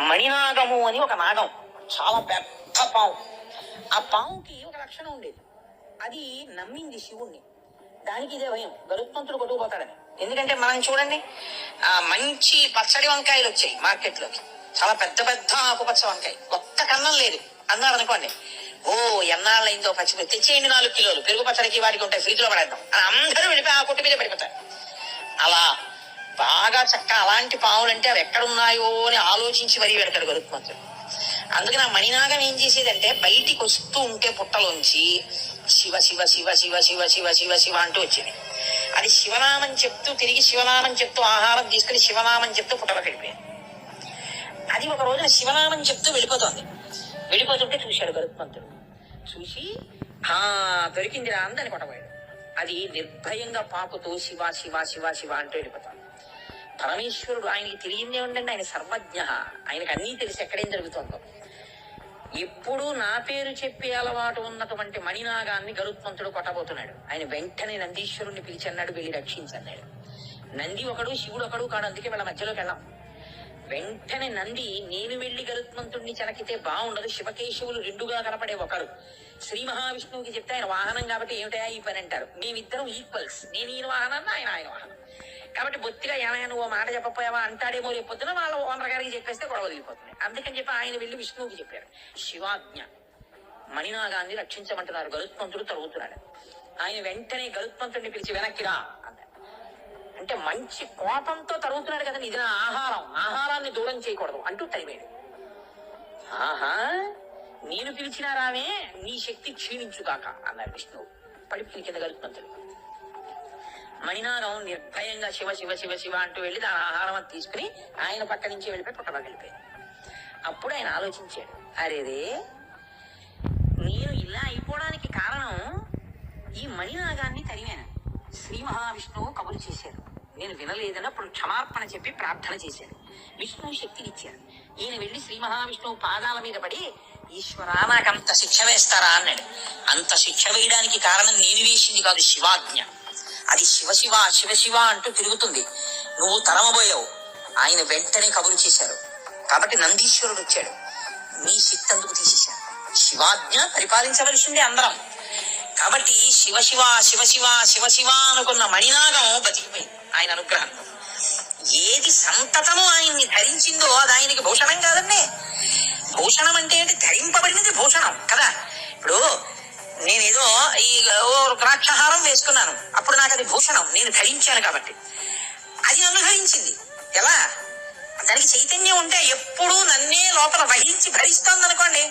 మణినాగము అని ఒక నాగం. చాలా పెద్ద పాము ఆ పాముకి ఒక లక్షణం ఉండేది. అది నమ్మింది శివుణ్ణి. దానికి ఇదే భయం. గరుత్మంతుడు కొట్టుకుపోతాడని. ఎందుకంటే మనం చూడండి ఆ మంచి పచ్చడి వంకాయలు వచ్చాయి మార్కెట్లోకి. చాలా పెద్ద పెద్ద ఆకుపచ్చ వంకాయ. ఒక్క కన్నం లేదు. అన్నారు అనుకోండి ఓ ఎన్నాళ్ళైందో పచ్చి తెచ్చేయండి నాలుగు కిలోలు. పెరుగు పచ్చడికి వాటికి ఉంటాయి ఫ్రిడ్జ్లో పడేద్దాం. అని అందరూ వెళ్ళిపోయి ఆ కొట్టు మీద పడిపోతారు. అలా బాగా చక్క అలాంటి పావులు అంటే అవి ఎక్కడున్నాయో అని ఆలోచించి మరీ పెడతాడు గరుత్మంతుడు అందుకని ఆ మణినాగం ఏం చేసేదంటే బయటికి వస్తూ ఉంటే పుట్టలోంచి శివ శివ శివ శివ శివ శివ శివ శివ అంటూ వచ్చింది. అది శివనామం చెప్తూ తిరిగి శివనామం చెప్తూ ఆహారం తీసుకుని శివనామం చెప్తూ పుట్టలోకి వెళ్ళిపోయింది అది ఒక రోజున శివనామం చెప్తూ వెళ్ళిపోతోంది. వెళ్ళిపోతుంటే చూశాడు గరుత్మంతుడు చూసి ఆ దొరికిందిరా అందని కొట్టబోయాడు. అది నిర్భయంగా పాకుతూ శివ శివ శివ శివ అంటూ వెళ్ళిపోతాను పరమేశ్వరుడు ఆయనకి తెలియందే ఉండండి ఆయన సర్వజ్ఞ. ఆయనకు అన్నీ తెలిసి ఎక్కడేం జరుగుతుందో. ఎప్పుడు నా పేరు చెప్పే అలవాటు ఉన్నటువంటి మణినాగాన్ని గరుత్మంతుడు కొట్టబోతున్నాడు. ఆయన వెంటనే నందీశ్వరుణ్ణి పిలిచన్నాడు వెళ్ళి రక్షించన్నాడు. నంది ఒకడు శివుడు ఒకడు కాడు అందుకే వీళ్ళ మధ్యలోకి వెళ్ళాం. వెంటనే నంది నేను వెళ్ళి గరుత్మంతుణ్ణి చెలకితే బాగుండదు శివకేశవులు రెండుగా కనపడే ఒకరు శ్రీ మహావిష్ణువుకి చెప్తే ఆయన వాహనం కాబట్టి ఏమిటయా ఈ పని అంటారు. మేమిద్దరం ఈక్వల్స్ నేను ఈయన వాహనాన్ని ఆయన ఆయన వాహనం. కాబట్టి బొత్తిగా ఏమైనా నువ్వు మాట చెప్పపోయావా అంటాడేమో రేపు పొద్దున వాళ్ళ ఓనర్ గారికి చెప్పేస్తే గొడవ దిగిపోతుంది అందుకని చెప్పి ఆయన వెళ్ళి విష్ణువుకి చెప్పారు శివాజ్ఞ మణినాగాన్ని రక్షించమంటున్నారు. గరుత్మంతుడు తరుగుతున్నాడు. ఆయన వెంటనే గరుత్మంతుడిని పిలిచి వెనక్కిరా అంటే మంచి కోపంతో తరుగుతున్నాడు కదా ఇది నా ఆహారం. ఆహారాన్ని దూరం చేయకూడదు అంటూ తరిమేడు. ఆహా నేను పిలిచిన రామే నీ శక్తి క్షీణించుగాక అన్నారు విష్ణువు. పడిపోయి కింద గరుత్మంతుడు. మణినాగం నిర్భయంగా శివ శివ శివ శివ అంటూ వెళ్ళి దాని ఆహారం అంతా తీసుకుని ఆయన పక్క నుంచి వెళ్ళిపోయి పుట్టలోకి వెళ్ళిపోయింది అప్పుడు ఆయన ఆలోచించాడు అరేరే నేను ఇలా అయిపోవడానికి కారణం ఈ మణినాగాన్ని తరిమాను. శ్రీ మహావిష్ణువు కబురు చేశారు. నేను వినలేదని అప్పుడు క్షమార్పణ చెప్పి ప్రార్థన చేశాను విష్ణువు శక్తినిచ్చారు. ఈయన వెళ్ళి శ్రీ మహావిష్ణువు పాదాల మీద పడి ఈశ్వరా నాకు అంత శిక్ష వేస్తారా? అన్నాడు. అంత శిక్ష వేయడానికి కారణం నేను వేసింది కాదు శివాజ్ఞ. అది శివ శివశివ శివ శివ అంటూ తిరుగుతుంది. నువ్వు తరమబోయావు. ఆయన వెంటనే కబురు చేశారు. కాబట్టి నందీశ్వరుడు వచ్చాడు. మీ శక్తి అందుకు తీసేశారు. శివాజ్ఞ పరిపాలించవలసిందే అందరం. కాబట్టి శివ శివ శివ శివ శివ శివ అనుకున్న మణినాగం బతికిపోయింది. ఆయన అనుగ్రహం. ఏది సంతతము ఆయన్ని ధరించిందో అది ఆయనకి భూషణం కాదండి భూషణం అంటే ఏంటి? ధరింపబడినది భూషణం కదా. ఇప్పుడు నేనేదో ఈ ఓ ద్రాక్షహారం వేసుకున్నాను. అప్పుడు నాకు అది భూషణం. నేను ధరించాను కాబట్టి. అది నన్ను ధరించింది ఎలా? దానికి చైతన్యం ఉంటే ఎప్పుడూ నన్నే లోపల వహించి భరిస్తోంది అనుకోండి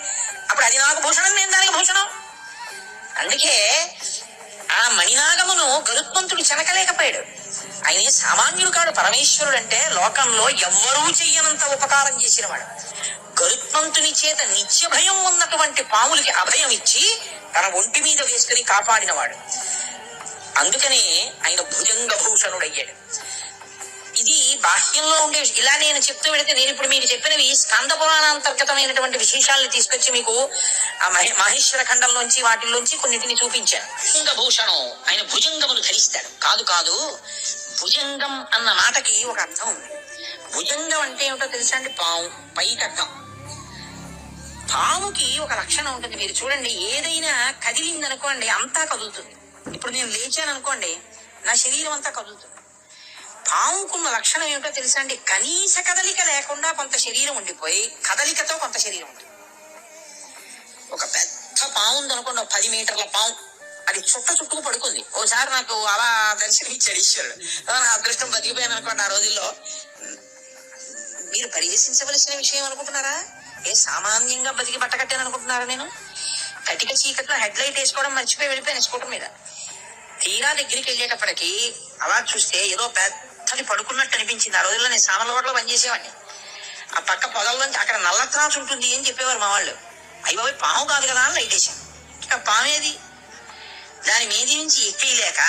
అప్పుడు అది నాకు భూషణం నేను దానికి భూషణం. అందుకే ఆ మణినాగమును గరుత్మంతుడు చెనకలేకపోయాడు. ఆయన సామాన్యుడు కాడు పరమేశ్వరుడు అంటే లోకంలో ఎవ్వరూ చెయ్యనంత ఉపకారం చేసినవాడు. గరుత్మంతుని చేత నిత్య భయం ఉన్నటువంటి పాములకి అభయం ఇచ్చి తన ఒంటి మీద వేసుకుని కాపాడినవాడు. అందుకనే ఆయన భుజంగ భూషణుడయ్యాడు. ఇది బాహ్యంలో ఉండే ఇలా నేను చెప్తూ పెడితే నేను ఇప్పుడు మీకు చెప్పినవి స్కంద పురాణాంతర్గతమైనటువంటి విశేషాలను తీసుకొచ్చి మీకు ఆ మహే- మహేశ్వర ఖండంలోంచి వాటిల్లోంచి కొన్నిటిని చూపించాను. భుజంగ భూషణం ఆయన భుజంగమును ధరిస్తాడు. కాదు కాదు భుజంగం అన్న మాటకి ఒక అర్థం ఉంది. భుజంగం అంటే ఏమిటో తెలుసా అండి? పావు పైకి అర్థం పాముకి ఒక లక్షణం ఉంటుంది. మీరు చూడండి ఏదైనా కదిలింది అనుకోండి అంతా కదులుతుంది. ఇప్పుడు నేను లేచాను అనుకోండి నా శరీరం అంతా కదులుతుంది. పాముకున్న లక్షణం ఏమిటో తెలుసా అండి? కనీస కదలిక లేకుండా కొంత శరీరం ఉండిపోయి కదలికతో కొంత శరీరం ఉంటుంది. ఒక పెద్ద పాము ఉంది అనుకోండి పది మీటర్ల పాము అది చుట్ట చుట్టుకు పడుకుంది. ఓసారి నాకు అలా దర్శనం ఇచ్చాడు ఈశ్వరుడు నా అదృష్టం బతికిపోయాను అనుకోండి ఆ రోజుల్లో. మీరు పరిహసించవలసిన విషయం అనుకుంటున్నారా? ఏ సామాన్యంగా బతికి బట్టకట్టాను అనుకుంటున్నారా నేను? కటిక చీకట్లో హెడ్ లైట్ వేసుకోవడం మర్చిపోయి వెళ్ళిపోయాను స్కూటర్ మీద. తీరా దగ్గరికి వెళ్ళేటప్పటికి అలా చూస్తే ఏదో పెద్దది పడుకున్నట్టు అనిపించింది. ఆ రోజుల్లో నేను సామలవాడలో పనిచేసేవాడిని. ఆ పక్క పొదల్లోంచి అక్కడ నల్ల త్రాసు ఉంటుంది అని చెప్పేవారు మా వాళ్ళు. అయ్యి పాము కాదు కదా అని లైట్ వేసాను ఇంకా పామేది దాని మీది నుంచి ఎక్కేయలేక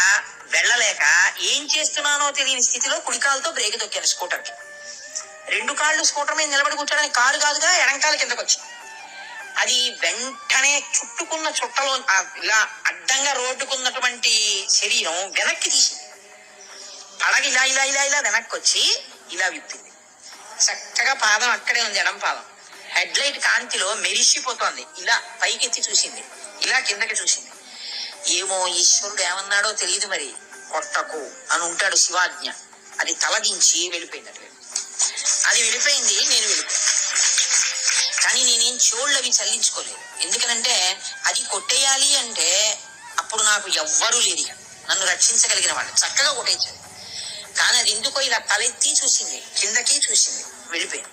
వెళ్ళలేక ఏం చేస్తున్నానో తెలియని స్థితిలో కుడికాలతో బ్రేక్ తొక్కాను స్కూటర్కి. రెండు కాళ్ళు స్కూటర్ మీద నిలబడి కూర్చోడానికి కారు కాదుగా ఎడంకాల కిందకు వచ్చి. అది వెంటనే చుట్టుకున్న చుట్టలో ఇలా అడ్డంగా రోడ్డుకున్నటువంటి శరీరం వెనక్కి తీసింది. పడగ ఇలా ఇలా ఇలా ఇలా వెనక్కి వచ్చి ఇలా విప్పింది. చక్కగా పాదం అక్కడే ఉంది ఎడం పాదం. హెడ్ లైట్ కాంతిలో మెరిసిపోతోంది. ఇలా పైకెత్తి చూసింది. ఇలా కిందకి చూసింది. ఏమో ఈశ్వరుడు ఏమన్నాడో తెలియదు మరి. కొట్టకు అని ఉంటాడు శివాజ్ఞ. అది తలదించి వెళ్ళిపోయింది అటు అది వెళ్ళిపోయింది నేను వెళ్ళిపోయాను కానీ నేనేం చెవుళ్ళు అవి చల్లించుకోలేదు. ఎందుకనంటే అది కొట్టేయాలి అంటే అప్పుడు నాకు ఎవ్వరూ లేరు నన్ను రక్షించగలిగిన వాళ్ళు. చక్కగా కొట్టేయించారు కానీ అది ఎందుకో ఇలా తలెత్తి చూసింది. కిందకి చూసింది. వెళ్ళిపోయింది